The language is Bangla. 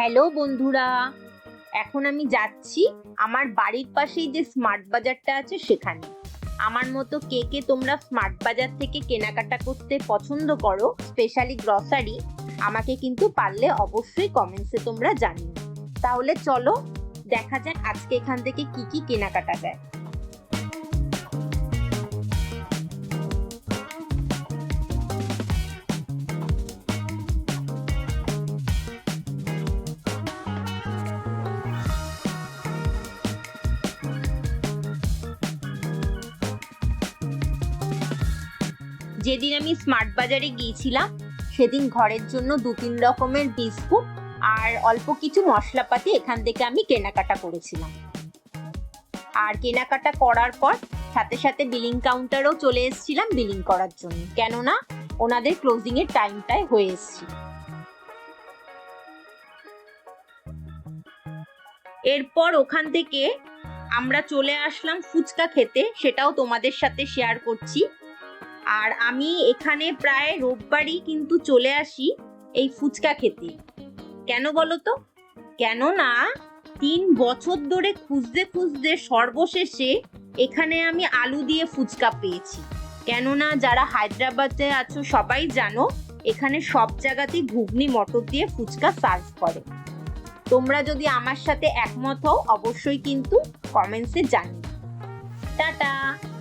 হ্যালো বন্ধুরা। এখন আমি যাচ্ছি আমার বাড়ির পাশেই যে স্মার্ট বাজারটা আছে সেখানে। আমার মতো কে কে তোমরা স্মার্ট বাজার থেকে কেনাকাটা করতে পছন্দ করো স্পেশালি গ্রসারি আমাকে কিন্তু পারলে অবশ্যই কমেন্টসে তোমরা জানিও। তাহলে চলো, দেখা যাক আজকে এখান থেকে কি কি কেনাকাটা যায়। যেদিন আমি স্মার্ট বাজারে গিয়েছিলাম, সেদিন ঘরের জন্য দু তিন রকমের বিস্কুট আর অল্প কিছু মশলাপাতি এখান থেকে আমি কেনাকাটা করেছিলাম। আর কেনাকাটা করার পর সাথে সাথে বিলিং কাউন্টারও চলে এসেছিলাম বিলিং করার জন্য। কেননা ওনাদের ক্লোজিং এর টাইমটাই হয়ে এসেছিল। এরপর ওখান থেকে আমরা চলে আসলাম ফুচকা খেতে, সেটাও তোমাদের সাথে শেয়ার করছি। আর আমি এখানে প্রায় রোববারই কিন্তু চলে আসি এই ফুচকা খেতে। কেন বলো তো কেননা তিন বছর ধরে খুঁজতে খুঁজতে সর্বশেষে এখানে আমি আলু দিয়ে ফুচকা পেয়েছি। কেননা যারা হায়দ্রাবাদে আছো সবাই জানো, এখানে সব জায়গাতেই ঘুগনি, মটর দিয়ে ফুচকা সার্ভ করে। তোমরা যদি আমার সাথে একমত হও, অবশ্যই কিন্তু কমেন্টসে জানিও। টাটা!